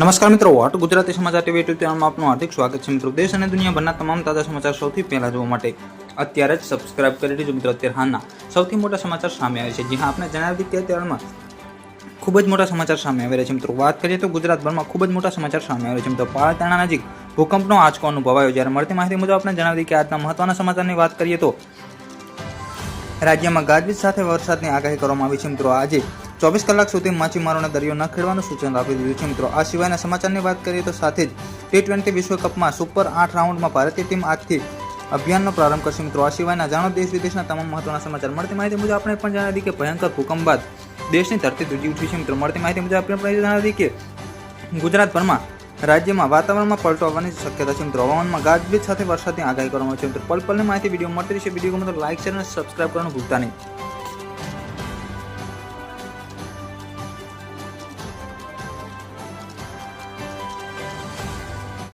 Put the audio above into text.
નમસ્કાર મિત્રો, વોટ ગુજરાતી સમાચાર ટીવી યુટ્યુબ ચેનલમાં આપનું હાર્દિક સ્વાગત છે મિત્રો. દેશ અને દુનિયાભરના તમામ તાજા સમાચાર સૌથી પહેલા જોવા માટે અત્યારે જ સબસ્ક્રાઇબ કરી દેજો મિત્રો, અત્યારે હાલના સૌથી મોટા સમાચાર સામે આવે છે. જ્યાં આપણે જણાવી કે અત્યારમાં ખૂબ જ મોટા સમાચાર સામે આવી રહ્યા છે મિત્રો. વાત કરીએ તો ગુજરાતભરમાં ખૂબ જ મોટા સમાચાર સામે આવે છે મિત્રો. પાલતાણા નજીક ભૂકંપનો આંચકો અનુભવાયો. જ્યારે મળતી માહિતી મુજબ આપણે જણાવી કે આજના મહત્વના સમાચારની વાત કરીએ તો રાજ્યમાં ગાજવીજ સાથે વરસાદની આગાહી કરવામાં આવી છે મિત્રો. આજે ચોવીસ કલાક સુધી માછીમારોને દરિયો ન ખેડવાનું સૂચન આપી દીધું છે. મિત્રો, આ સિવાયના સમાચારની વાત કરીએ તો સાથે જ ટી ટ્વેન્ટી વિશ્વકપમાં સુપર આઠ રાઉન્ડમાં ભારતીય ટીમ આજથી અભિયાનનો પ્રારંભ કરશે. મિત્રો, આ સિવાયના જાણો દેશ વિદેશના તમામ મહત્વના સમાચાર. મળતી માહિતી મુજબ આપણે પણ જણાવી કે ભયંકર ભૂકંપ બાદ દેશની ધરતી ધ્રુજી ઉઠી છે. મિત્રો, મળતી માહિતી મુજબ આપણે પણ જણાવી કે ગુજરાતભરમાં રાજ્યમાં વાતાવરણમાં પલટો આવવાની શક્યતા છે. મિત્રો, હવામાનમાં ગાજવીજ સાથે વરસાદની આગાહી કરવામાં આવી છે. મિત્રો, પલ પલની માહિતી વીડિયો મળતી રહેશે. વીડિયો તો લાઈક, શેર અને સબસ્ક્રાઇબ કરવાનું ભૂલતા નહીં.